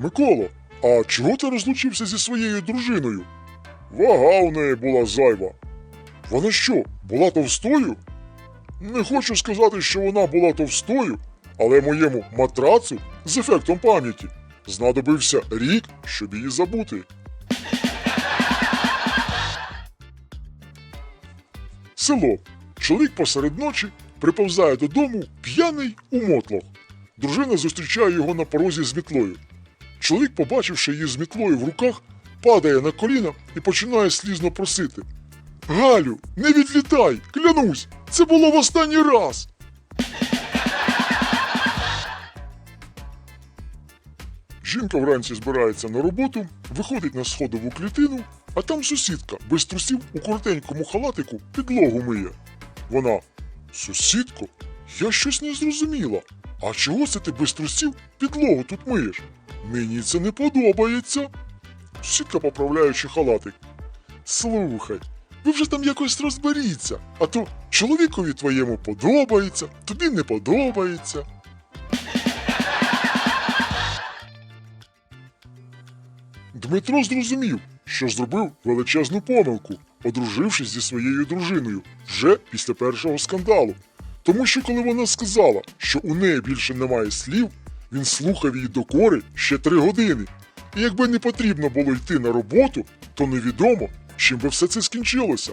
Микола, а чого ти розлучився зі своєю дружиною? Вага у неї була зайва. Вона що, була товстою? Не хочу сказати, що вона була товстою, але моєму матрацу з ефектом пам'яті знадобився рік, щоб її забути. Село. Чоловік посеред ночі приповзає додому п'яний у мотлох. Дружина зустрічає його на порозі з мітлою. Чоловік, побачивши її з мітлою в руках, падає на коліна і починає слізно просити. Галю, не відлітай, клянусь, це було в останній раз. Жінка вранці збирається на роботу, виходить на сходову клітину, а там сусідка без трусів у коротенькому халатику підлогу миє. Вона. Сусідко, я щось не зрозуміла. А чого це ти без трусів підлогу тут миєш? Мені це не подобається. Сусідка, поправляючи халатик. Слухай, ви вже там якось розберіться, а то чоловікові твоєму подобається, тобі не подобається. Дмитро зрозумів, що зробив величезну помилку, одружившись зі своєю дружиною вже після першого скандалу. Тому що коли вона сказала, що у неї більше немає слів, він слухав її докори ще три години. І якби не потрібно було йти на роботу, то невідомо, чим би все це скінчилося.